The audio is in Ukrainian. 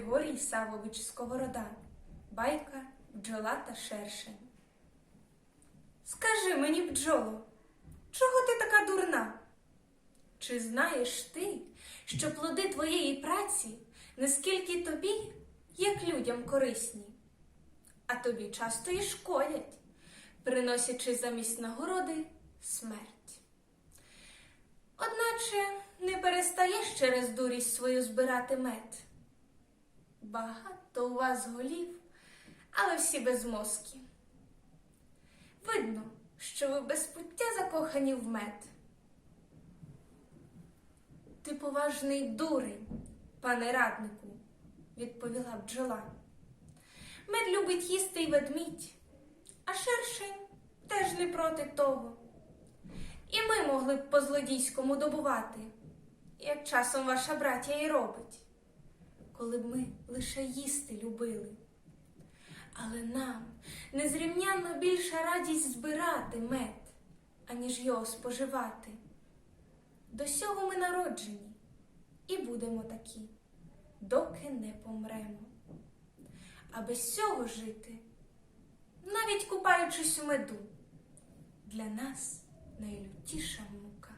Григорій Савович Сковорода. Байка бджола та шершень. Скажи мені, бджоло, чого ти така дурна? Чи знаєш ти, що плоди твоєї праці не скільки тобі, як людям корисні, а тобі часто і шкодять, приносячи замість нагороди смерть. Одначе не перестаєш через дурість свою збирати мед. Багато у вас голів, але всі без мозки. Видно, що ви без пуття закохані в мед. Ти поважний дурень, пане раднику, відповіла бджола. Мед любить їсти й ведмідь, а шершень теж не проти того. І ми могли б по злодійському добувати, як часом ваша братія й робить, коли б ми лише їсти любили. Але нам незрівнянно більша радість збирати мед, аніж його споживати. До сього ми народжені і будемо такі, доки не помремо. А без цього жити, навіть купаючись у меду, для нас найлютіша мука.